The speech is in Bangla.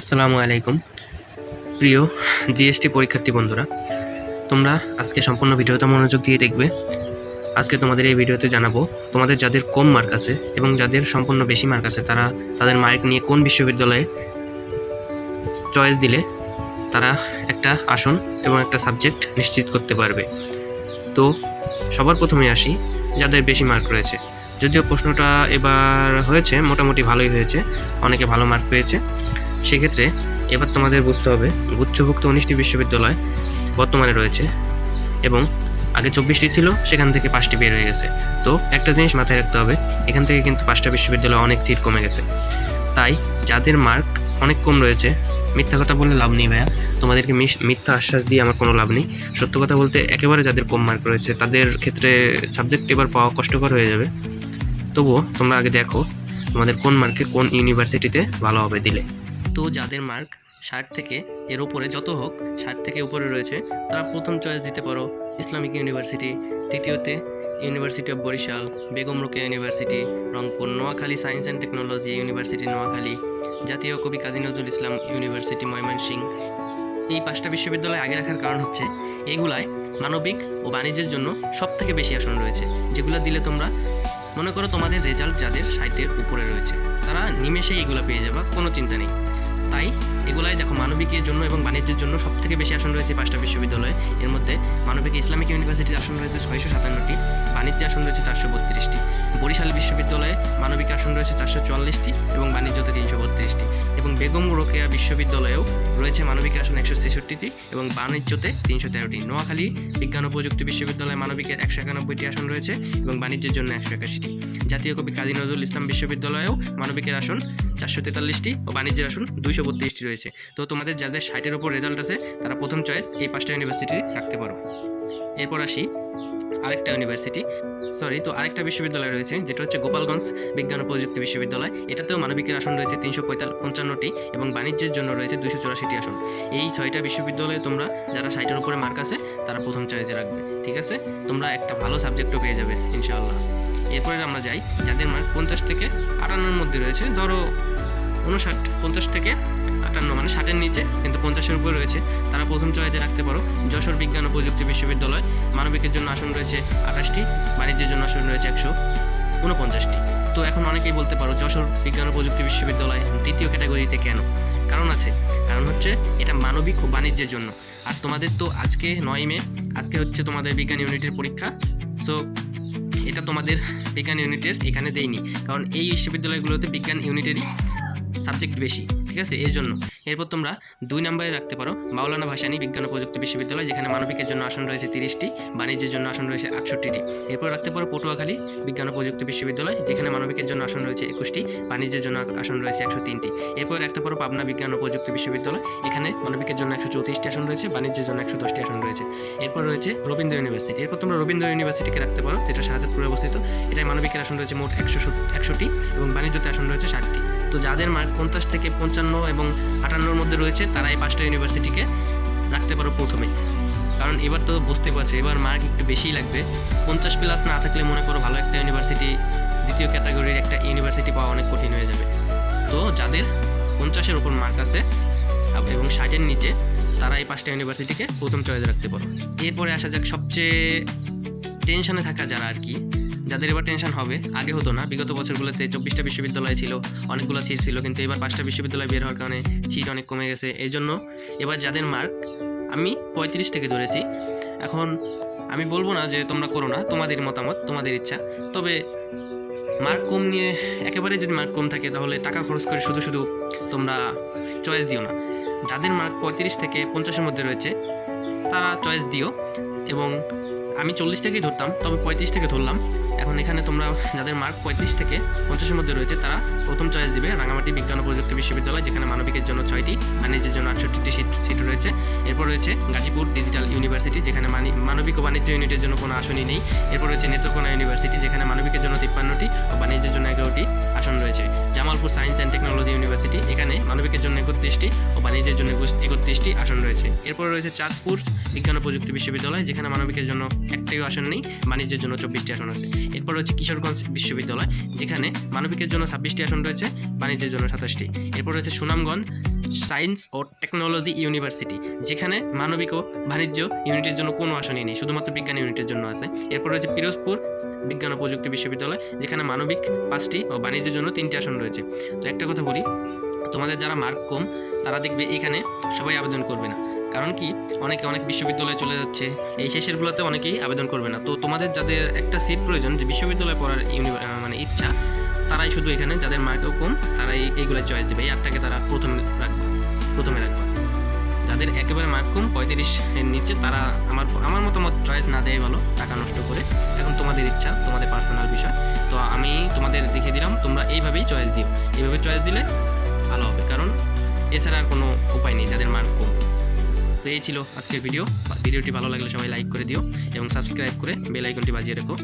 আসসালামু আলাইকুম। প্রিয় জিএসটি পরীক্ষার্থী বন্ধুরা, তোমরা আজকে সম্পূর্ণ ভিডিওটা মনোযোগ দিয়ে দেখবে। আজকে তোমাদের এই ভিডিওতে জানাব, তোমাদের যাদের কম মার্ক আছে এবং যাদের সম্পূর্ণ বেশি মার্ক আছে, তারা তাদের মার্ক নিয়ে কোন বিশ্ববিদ্যালয়ে চয়েস দিলে তারা একটা আসন এবং একটা সাবজেক্ট নিশ্চিত করতে পারবে। তো সবার প্রথমে আসি, যাদের বেশি মার্ক রয়েছে। যদিও প্রশ্নটা এবার হয়েছে, মোটামুটি ভালোই হয়েছে, অনেকে ভালো মার্ক পেয়েছে। সেক্ষেত্রে এবার তোমাদের বুঝতে হবে, গুচ্ছভুক্ত উনিশটি বিশ্ববিদ্যালয় বর্তমানে রয়েছে এবং আগে চব্বিশটি ছিল, সেখান থেকে পাঁচটি বের হয়ে গেছে। তো একটা জিনিস মাথায় রাখতে হবে, এখান থেকে কিন্তু পাঁচটা বিশ্ববিদ্যালয় অনেক সিট কমে গেছে। তাই যাদের মার্ক অনেক কম রয়েছে, মিথ্যা কথা বললে লাভ নেই ভাইয়া। তোমাদেরকে মিথ্যা আশ্বাস দিয়ে আমার কোনো লাভ নেই। সত্য কথা বলতে একেবারে যাদের কম মার্ক রয়েছে, তাদের ক্ষেত্রে সাবজেক্ট এবার পাওয়া কষ্টকর হয়ে যাবে। তবুও তোমরা আগে দেখো তোমাদের কোন মার্কে কোন ইউনিভার্সিটিতে ভালো হবে দিলে। তো যাদের মার্ক ষাট থেকে এর উপরে যত হোক, ষাট থেকে উপরে রয়েছে, তারা প্রথম চয়েস দিতে পারো ইসলামিক ইউনিভার্সিটি তৃতীয়তে university of Barishal Begum Rokeya university Rangpur, Noakhali science and technology university Noakhali, জাতীয় কবি কাজী নজরুল ইসলাম ইউনিভার্সিটি ময়মনসিংহ। এই পাঁচটা বিশ্ববিদ্যালয় আগে রাখার কারণ হচ্ছে, এগুলায় মানবিক ও বাণিজ্যের জন্য সব থেকে বেশি আসন রয়েছে, যেগুলো দিলে তোমরা মনে করো তোমাদের রেজাল্ট যাদের সাইটের উপরে রয়েছে, তারা নিমেষেই এগুলো পেয়ে যাবা, কোনো চিন্তা নেই। তাই এগুলাই দেখো মানবিকের জন্য এবং বাণিজ্যের জন্য সব থেকে বেশি আসন রয়েছে পাঁচটা বিশ্ববিদ্যালয়ে। এর মধ্যে মানবিক ইসলামিক ইউনিভার্সিটির আসন রয়েছে ছয়শো সাতান্নটি বাণিজ্যে আসন রয়েছে চারশো বত্রিশটি, বরিশাল বিশ্ববিদ্যালয়ে মানবিক আসন রয়েছে চারশো চুয়াল্লিশটি এবং বাণিজ্যতে তিনশো বত্রিশটি এবং বেগম রোকেয়া বিশ্ববিদ্যালয়েও রয়েছে মানবিক আসন একশো ছেষট্টিটি এবং বাণিজ্যতে তিনশো তেরোটি। নোয়াখালী বিজ্ঞান ও প্রযুক্তি বিশ্ববিদ্যালয়ে মানবিকের একশো একানব্বইটি আসন রয়েছে এবং বাণিজ্যের জন্য একশো একাশিটি। জাতীয় কবি কাজী নজরুল ইসলাম বিশ্ববিদ্যালয়েও মানবিকের আসন চারশো তেতাল্লিশটি ও বাণিজ্যের আসন দুইশো বত্রিশটি রয়েছে। তো তোমাদের যাদের ষাটের ওপর রেজাল্ট আছে, তারা প্রথম চয়েস এই পাঁচটা ইউনিভার্সিটি রাখতে পারো। এরপর আসি আরেকটা ইউনিভার্সিটি সরি তো আরেকটা বিশ্ববিদ্যালয় রয়েছে, যেটা হচ্ছে গোপালগঞ্জ বিজ্ঞান ও প্রযুক্তি বিশ্ববিদ্যালয়। এটাতেও মানবিকের আসন রয়েছে তিনশো পঞ্চান্নটি এবং বাণিজ্যের জন্য রয়েছে দুশো চৌরাশিটি আসন। এই ছয়টা বিশ্ববিদ্যালয়ে তোমরা যারা ষাটের উপরে মার্ক আছে, তারা প্রথম চয়েসে রাখবে, ঠিক আছে? তোমরা একটা ভালো সাবজেক্টও পেয়ে যাবে, ইনশাআল্লাহ। এরপরে আমরা যাই যাদের মার্ক পঞ্চাশ থেকে আটান্নর মধ্যে রয়েছে। ধরো উনষাট পঞ্চাশ থেকে আটান্ন মানে ষাটের নিচে কিন্তু পঞ্চাশের উপরে রয়েছে। তারা প্রথম চয়েসে রাখতে পারো, যশোর বিজ্ঞান ও প্রযুক্তি বিশ্ববিদ্যালয়। মানবিকের জন্য আসন রয়েছে আঠাশটি, বাণিজ্যের জন্য আসন রয়েছে একশো উনপঞ্চাশটি তো এখন অনেকেই বলতে পারো, যশোর বিজ্ঞান ও প্রযুক্তি বিশ্ববিদ্যালয় দ্বিতীয় ক্যাটাগরিতে কেন? কারণ আছে। কারণ হচ্ছে এটা মানবিক ও বাণিজ্যের জন্য। আর তোমাদের তো আজকে নয় মে, আজকে হচ্ছে তোমাদের বিজ্ঞান ইউনিটের পরীক্ষা। সো এটা তোমাদের বিজ্ঞান ইউনিটের এখানে দেয়নি কারণ এই বিশ্ববিদ্যালয়গুলোতে বিজ্ঞান ইউনিটেরই সাবজেক্ট বেশি, ঠিক আছে? এর জন্য। এরপর তোমরা দুই নম্বরে রাখতে পারো মাওলানা ভাসানী বিজ্ঞান ও প্রযুক্তি বিশ্ববিদ্যালয়, যেখানে মানবিকের জন্য আসন রয়েছে তিরিশটি, বাণিজ্যের জন্য আসন রয়েছে আটষট্টিটি। এরপর রাখতে পারো পটুয়াখালী বিজ্ঞান ও প্রযুক্তি বিশ্ববিদ্যালয়, যেখানে মানবিকের জন্য আসন রয়েছে একুশটি, বাণিজ্যের জন্য আসন রয়েছে একশো তিনটি। এরপর রাখতে পারো পাবনা বিজ্ঞান ও প্রযুক্তি বিশ্ববিদ্যালয়, এখানে মানবিকের জন্য একশো চৌত্রিশটি আসন রয়েছে, বাণিজ্যের জন্য একশো দশটি আসন রয়েছে। এরপর রয়েছে রবীন্দ্র ইউনিভার্সিটি। এরপর তোমরা রবীন্দ্র ইউনিভার্সিটিকে রাখতে পারো, যেটা শাহজাদপুরে অবস্থিত। এটাই মানবিকের আসন রয়েছে মোট একশো একশোটি এবং বাণিজ্যতে আসন রয়েছে ষাটটি। তো যাদের মার্ক পঞ্চাশ থেকে পঞ্চান্ন এবং আটান্নর মধ্যে রয়েছে, তারা এই পাঁচটা ইউনিভার্সিটিকে রাখতে পারো প্রথমে। কারণ এবার তো বুঝতে পারছ, এবার মার্ক একটু বেশিই লাগবে। পঞ্চাশ প্লাস না থাকলে মনে করো ভালো একটা ইউনিভার্সিটি, দ্বিতীয় ক্যাটাগরির একটা ইউনিভার্সিটি পাওয়া অনেক কঠিন হয়ে যাবে। তো যাদের পঞ্চাশের উপর মার্ক আছে এবং ষাটের নিচে তারা এই পাঁচটা ইউনিভার্সিটিকে প্রথম চয়েস রাখতে পারো। এরপরে আসা যাক সবচেয়ে টেনশনে থাকা যারা আর কি, যাদের এবার টেনশন হবে, আগে হতো না। বিগত বছরগুলোতে চব্বিশটা বিশ্ববিদ্যালয় ছিল, অনেকগুলো সিট ছিল, কিন্তু এবার পাঁচটা বিশ্ববিদ্যালয় বের হওয়ার কারণে সিট অনেক কমে গেছে। এই জন্য এবার যাদের মার্ক আমি পঁয়ত্রিশ থেকে ধরেছি। এখন আমি বলব না যে তোমরা করো না, তোমাদের মতামত, তোমাদের ইচ্ছা। তবে মার্ক কম নিয়ে, একেবারে যদি মার্ক কম থাকে, তাহলে টাকা খরচ করে শুধু শুধু তোমরা চয়েস দিও না। যাদের মার্ক পঁয়ত্রিশ থেকে পঞ্চাশের মধ্যে রয়েছে, তারা চয়েস দিও। এবং আমি চল্লিশ থেকেই ধরতাম, তবে পঁয়ত্রিশ থেকে ধরলাম। এখন এখানে তোমরা যাদের মার্ক পঁয়ত্রিশ থেকে পঞ্চাশের মধ্যে রয়েছে, তারা প্রথম চয়েস দিবে রাঙামাটি বিজ্ঞান ও প্রযুক্তি বিশ্ববিদ্যালয়, যেখানে মানবিকের জন্য ছয়টি, বাণিজ্যের জন্য আটষট্টিটি সিট সিট রয়েছে। এরপর রয়েছে গাজীপুর ডিজিটাল ইউনিভার্সিটি যেখানে মানি- মানবিক ও বাণিজ্য ইউনিটের জন্য কোনো আসনই নেই। এরপর রয়েছে নেত্রকোনা ইউনিভার্সিটি যেখানে মানবিকের জন্য তিপ্পান্নটি ও বাণিজ্যের জন্য এগারোটি আসন রয়েছে। Jamalpur science and technology university এখানে মানবিকের জন্য একত্রিশটি ও বাণিজ্যের জন্য একত্রিশটি আসন রয়েছে। এরপর রয়েছে চাঁদপুর বিজ্ঞান ও প্রযুক্তি বিশ্ববিদ্যালয়, যেখানে মানবিকের জন্য একটিও আসন নেই, বাণিজ্যের জন্য চব্বিশটি আসন আছে। এরপর রয়েছে কিশোরগঞ্জ বিশ্ববিদ্যালয়, যেখানে মানবিকের জন্য ছাব্বিশটি আসন রয়েছে, বাণিজ্যের জন্য সাতাশটি। এরপর রয়েছে সুনামগঞ্জ সায়েন্স ও টেকনোলজি ইউনিভার্সিটি, যেখানে মানবিক ও বাণিজ্য ইউনিটের জন্য কোনো আসনই নেই, শুধুমাত্র বিজ্ঞান ইউনিটের জন্য আছে। এরপর রয়েছে পিরোজপুর বিজ্ঞান ও প্রযুক্তি বিশ্ববিদ্যালয়, যেখানে মানবিক পাঁচটি ও বাণিজ্যের জন্য তিনটি আসন রয়েছে। তো একটা কথা বলি, তোমাদের যারা মার্ক কম, তারা দেখবে এখানে সবাই আবেদন করবে না। কারণ কি, অনেকে অনেক বিশ্ববিদ্যালয়ে চলে যাচ্ছে, এই শেষেরগুলোতে অনেকেই আবেদন করবে না। তো তোমাদের যাদের একটা সিট প্রয়োজন, যে বিশ্ববিদ্যালয়ে পড়ার মানে ইচ্ছা, তারাই শুধু এখানে, যাদের মার্কও কম, তারাই এইগুলো চয়েস দেবে। এই আটটাকে তারা প্রথমে রাখবে প্রথমে রাখবে। যাদের একেবারে মার্ক কম, পঁয়ত্রিশ এর নিচে, তারা আমার আমার মতামত চয়েস না দেয় ভালো, টাকা নষ্ট করে। এখন তোমাদের ইচ্ছা, তোমাদের পার্সোনাল বিষয়। তো আমি তোমাদের দেখিয়ে দিলাম, তোমরা এইভাবেই চয়েস দিও। এইভাবে চয়েস দিলে ভালো হবে, কারণ এছাড়া আর কোনো উপায় নেই, যাদের মার্ক কম। তো এই ছিল আজকের ভিডিও ভিডিওটি ভালো লাগলে সবাই লাইক করে দিও এবং সাবস্ক্রাইব করে বেল আইকনটি বাজিয়ে রেখো।